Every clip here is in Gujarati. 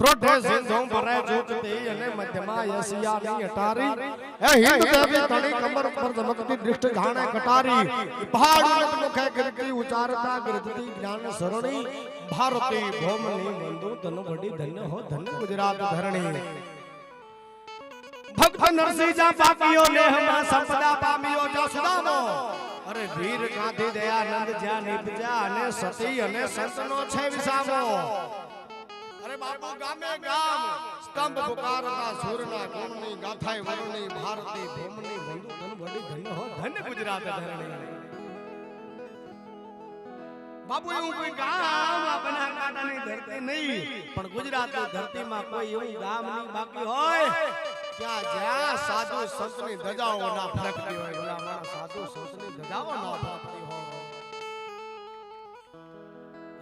પ્રોઢે સિંધો ભરે જૂટતી અને મધ્યમાં યશિયાની અટારી. એ હિંદ દેવી તણી કમર પર ચમકતી દૃષ્ટ જાણે કટારી. પહાડ ઉન્નત મુખે ગિરતી ઉચારતા ગિરતી જ્ઞાન સરણી. ભારતી ભૌમની બંધુ ધન વડી ધન્ય હો ધન્ય ગુજરાત ધરણી. ભક્ત નરસિંહ જા પાપીઓ ને હમા સંપદા પામ્યો જા સુદામો. અરે વીર ગાંધી દયાનંદ જ્યાં નિપજા અને સતી અને સંતનો છે વિસામો. બાપુ ગામે ગામ. સ્તંભ પુકારતા સૂરના ગુણની ગાથાય વરણી ભારતી ભૂમની બંધુ ધન વડી ધન્ય હો ધન્ય ગુજરાત ધરણી. બાપુ એવું કોઈ ગામ બનાસકાંઠાની ધરતી નહીં, પણ ગુજરાતની ધરતીમાં કોઈ એવું ગામ નહીં બાકી હોય. ત્યાં જ્યાં સાધુ સંતની ધજાઓ ના ફરકતી હોય ભલા માણસ સાધુ સંતની ધજાઓ ના ફરકતી હોય.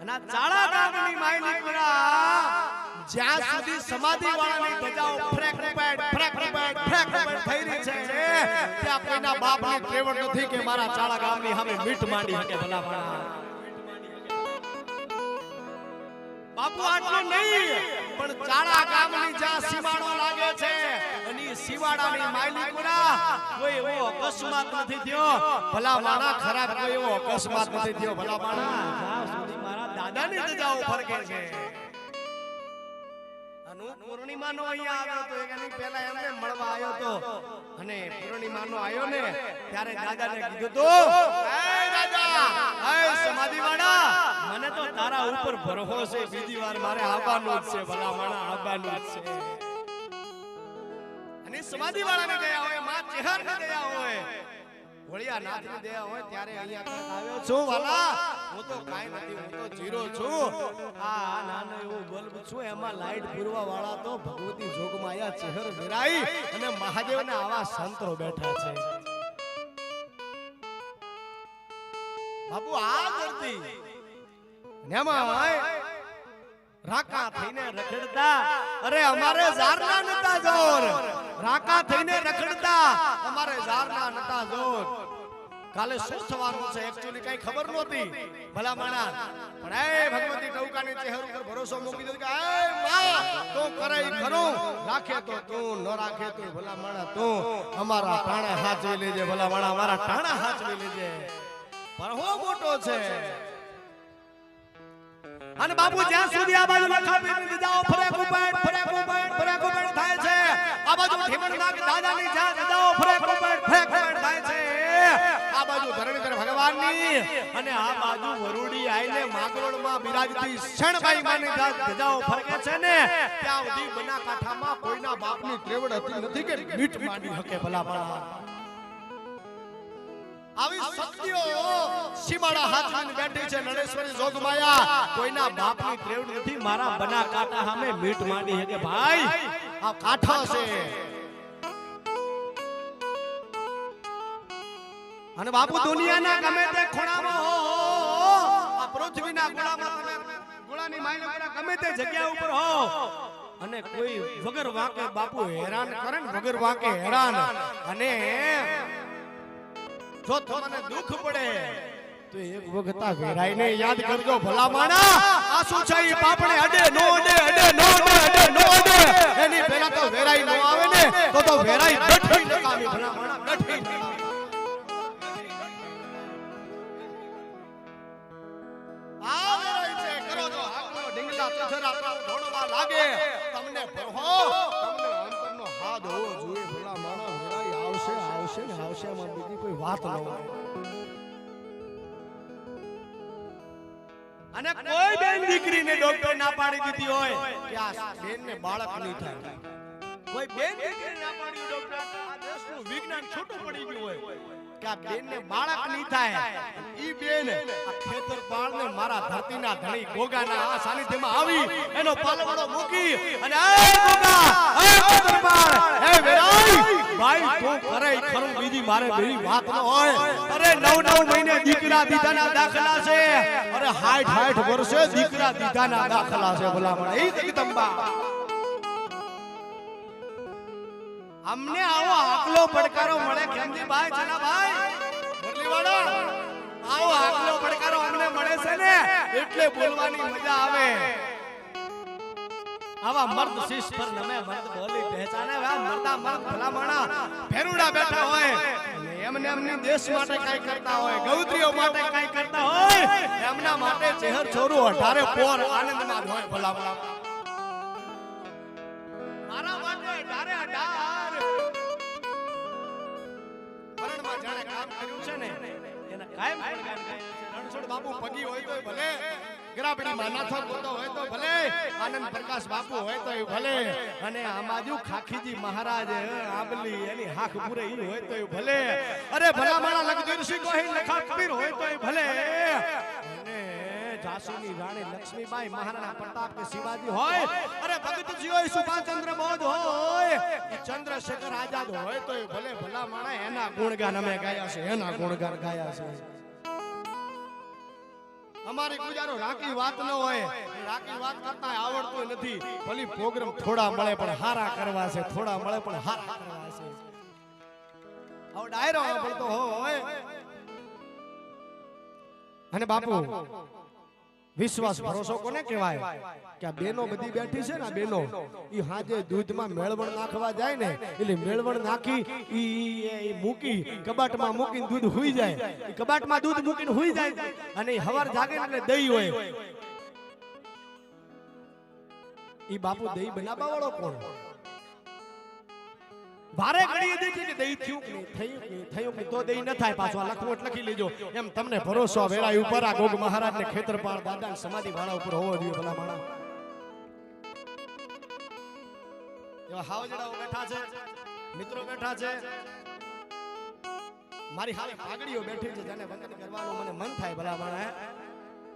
અને ચાળા ગામની માયની નીકળ્યા જ્યાં સુધી સમાધિ વાળાની ધજાઓ ફ્રેક ફ્રેક ફ્રેક ફ્રેક ફ્રેક ફ્રેક થઈ રહી છે. ત્યાં કોઈના બાપને ત્રેવડ નથી કે મારા ચાળા ગામની સામે મીઠ માંડી હકે ભલા બાપુ આટલું નહીં પણ ચાળા ગામની જ્યાં સીમાડો લાગે છે અને સીવાડાની માલિકોના કોઈ એવો અકસ્માત નથી થયો. ભલા માણા ખરાબ કોઈ એવો અકસ્માત નથી થયો. ભલા માણા મારા દાદાની ધજાઓ ફરકે છે ને મને તો તારા ઉપર ભરોસો છે, બીજી વાર મારે આવવાનું જ જ છે. અને સમાધિવાળાને દયા હોય, માં ચેહરને દયા હોય. વળિયા નાથની દેહ હોય ત્યારે અહીંયા આવ્યો છું. વાલા હું તો કાઈ નથી હું તો જીરો છું. આ નાનો એવો બલ્બ છું એમાં લાઈટ પૂરવા વાળા તો ભગવતી જોગમાયા ચહેર વિરાઈ અને મહાદેવના આવા સંતો બેઠા છે. બાપુ આ કરતી નેમાં રાકા થઈને રખડતા. અરે અમારે ઝારના નતા જોર. રાકા થઈને રખડતા. અમારે ઝારના નતા જોર. કાલે શું થવાનું છે? એક્ચ્યુઅલી કઈ ખબર નહોતી. ભલા માણા પણ એ ભગવતી ટૌકાની ચહેર ઉપર ભરોસો મૂકી દીધો કે એ માં તો કરે ઈ ખરું. રાખે તો તું ન રાખે તો ભલા માણા તું. અમારા ટાણા હાચવી લેજે ભલા માણા અમારા ટાણા હાચવી લેજે. પણ હો મોટો છે? અને બાપુ જ્યાં સુધી આ બાજુ જાઓ ફરેક ઉપાડ ફરેક ઉપાડ ફરેક ઉપાડ થાય છે. આ બાજુ ઠીમણનાગ દાદાની જ્યાં જાઓ ફરેક ઉપાડ ફરેક ઉપાડ થાય છે. આ બાજુ ધરણીધર ભગવાનની અને આ બાજુ વરુડી આઈને માગરોળમાં બિરાજતી શણબાઈ માની ધજાઓ ફરકે છે ને. ત્યાં સુધી બનાકાંઠામાં કોઈના બાપની ત્રેવડ હતી નથી કે મીઠ માંડી હકે ભલા ભલા આવી શક્તિઓ સીમાડા હાથમાં બેઠી છે નરેશ્વરી જોગમાયા. કોઈના મારા બના કાંટા સામે ભાઈ? આ કાંઠા બાપુ દુનિયાના ગમે તે ખૂણામાં પૃથ્વીના ગમે તે જગ્યા ઉપર હો. અને કોઈ વગર વાંકે બાપુ હેરાન કરે ને, વગર વાંકે હેરાન. અને જો તમને દુઃખ પડે તો એક વખત આ વેરાઈને યાદ કરજો ભલા માણા આ શું છે? એ પાપણે અડે નો અડે અડે નો અડે અડે નો અડે. એની પહેલા તો વેરાઈ નો આવે ને તો તો વેરાઈ ડઠી નકામી. ભલા માણા ડઠી આ વેરાઈ છે. કરો જો આકલો ઢીંગલા ચથરા પર ઢોળવા લાગે. તમને ભરહો તમને અંતરનો હાથ હોવો જોઈએ. ભલા માણા વેરાઈ આવશે આવશે ને આવશે. માં બીજી કોઈ વાત ન હોય. અને કોઈ બેન દીકરીને ડોક્ટર ના પાડી દીધી હોય, કે આ બેનને બાળક નહીં થાય. કોઈ બેન દીકરીને ના પાડી ડોક્ટર આ દેશનું વિજ્ઞાન છૂટું પડી ગયું હોય ખેતર પાળને મારા ધરતીના ધણી આ સાનિધ્યમાં આવી, એનો પાલવડો મૂકી, અને એ વેરાઈ ભાઈ તું કરે ઈ ખરું બીજી મારે બીજી વાત ન હોય. અરે નવ નવ મહિને દીકરા દીધાના દાખલા છે. અરે હાઠ હાઠ વર્ષે દીકરા દીધાના દાખલા છે ભલામણ. એ જગદંબા અમને આવો આકલો પડકારો મળે ખેમજીભાઈ ભાઈ મુરલીવાળા આવો આકલો પડકારો અમને મળે છે ને. એટલે બોલવાની મજા આવે. આવા મર્દ શીશ પર નમે મર્દ બોલી પહેચાને વા મર્દા મર્દ ભલામણા. ફેરુડા બેઠા હોય એમને એમની દેશ માટે કાઈ કરતા હોય, ગૌત્રીઓ માટે કાઈ કરતા હોય, એમના માટે ચહેર છોરું અઢારે પોર આનંદમાં હોય ભલામણા. મારા માટે અઢારે અઢાર. મરણમાં જાણે કામ કર્યું છે ને, એના કાયમ રણછોડ બાપુ પગી હોય તો ભલે. ગરાબડીમાં નાથો ગોતો હોય તો ભલે આનંદ પ્રકાશ બાપુ હોય તોય ભલે. અને આમાજુ ખાખીજી મહારાજ આંબલી એની હાખ પૂરે ઈ હોય તોય ભલે. અરે ભલા માણા લખદીરસિંહ કોઈ લખા કબીર હોય તોય ભલે. અને ઝાંસીની રાણી લક્ષ્મીબાઈ મહારાણા પ્રતાપ કે શિવાજી હોય. અરે ભગતજી હોય સુભાષચંદ્ર બોધ હોય. ચંદ્રશેખર આઝાદ હોય તોય ભલે. ભલા માણા એના ગુણગાન અમે ગાયા છે એના ગુણગાન ગાયા છે અમારી ગુજારો રાકી વાત ન હોય. રાકી વાત કરતા આવડતું નથી. ભલી પ્રોગ્રામ થોડા મળે પણ હારા કરવા છે, થોડા મળે પણ હારા કરવા છે. આવો ડાયરો સાંભળતો હોય. અને બાપુ વિશ્વાસ ભરોસો કોને કહેવાય? કે આ બેનો બધી બેઠી છે ને બેનો એ હાજે દૂધમાં મેળવણ નાખવા જાય ને એટલે મેળવણ નાખી ઈ ઈ મૂકી કબાટમાં મૂકીને દૂધ હુઈ જાય. કબાટમાં દૂધ મૂકીને હુઈ જાય અને ઈ હવાર જાગે એટલે દહીં હોય. ઈ બાપુ દહીં બનાવવા વાળો કોણ? ભારે ઘડી દેખી કે દઈ થયું કે થયું કે થયું કે તો દઈ ન થાય પાછો. આ લખવું લખી લેજો. એમ તમને ભરોસો આ ઉપર આ ગોગ મહારાજ ને ખેતરપાળ દાદા સમાધિ વાળા ઉપર હોવો જોઈએ ભલા માણા એવા હાવજડાઓ બેઠા છે મિત્રો બેઠા છે. મારી હારે પાગડીઓ બેઠી છે જેને વંદન કરવાનું મને મન થાય ભલા માણા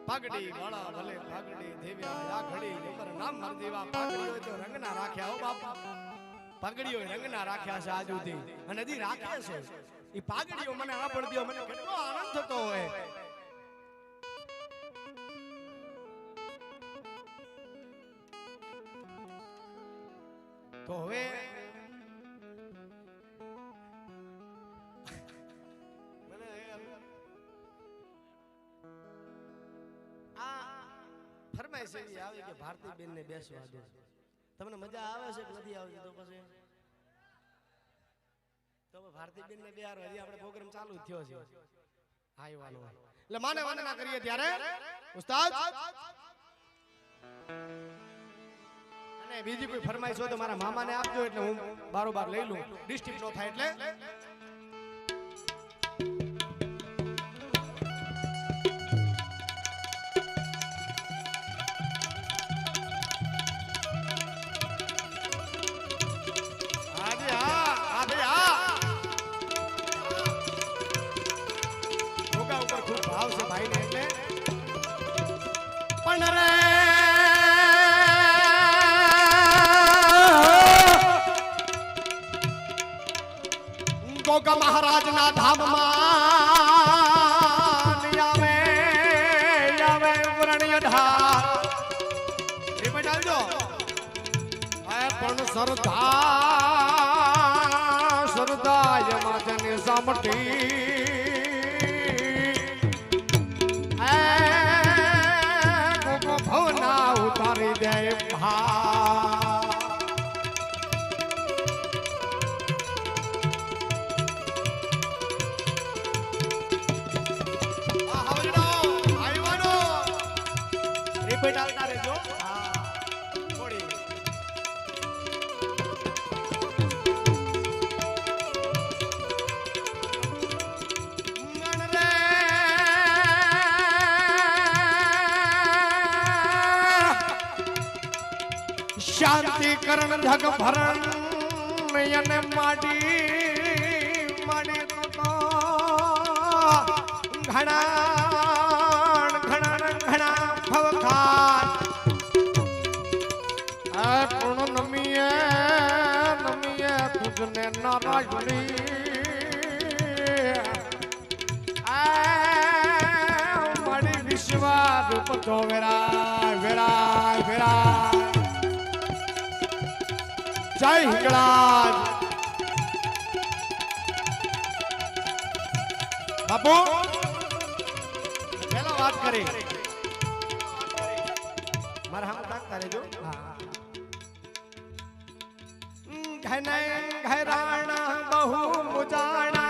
પાગડી વાળા ભલે પાગડી દેવ્યા આ ઘડી ઉપર નામ માર દેવા તો રંગના રાખ્યા હો બાપા. પાઘડીઓ રંગના રાખ્યા છે આજ સુધી અને હજી રાખે છે. એ પાઘડીઓ મને આપણ દો મને કેટલો આનંદ થતો હોય. તો હવે ફરમાઈશ એવી આવી કે ભારતી બેન ને બેસવા દો. તમને મજા આવે છે કે નથી આવતી તો પછી? તો હવે ભારતી બેન ને બિહાર હજી આપણે પ્રોગ્રામ ચાલુ થયો છે. આવ્વાનો એટલે માને વંદના કરીએ ત્યારે? ઉસ્તાદ? અને બીજી કોઈ ફરમાઈશ હોય તો મારા મામાને આપજો એટલે હું બારોબાર લઈ લઉં. ડિસ્ટ્રિક્ટ નો થાય એટલે. ગોગા મહારાજના ધામમાં આવે આવે વરણ્ય ઢાળ રિપીટ આવજો પણ સરદા સરદાય માજને સામટી. શાંતિ કરણ જગ ભરણ અને માડી માડી તો ઘણા ઘણા ઘણા ભવખાન. આ પૂર્ણ નમીએ નમીએ તુજને નારાયણી. આ મારી વિશ્વા રૂપ તો વેરા વેરાય વેરાય. જય હિંગળાજ. બાપુ પેલા વાત કરી. મારા હામ તાકતા રહેજો ઘને ઘરાણા બહુ મુજાણા.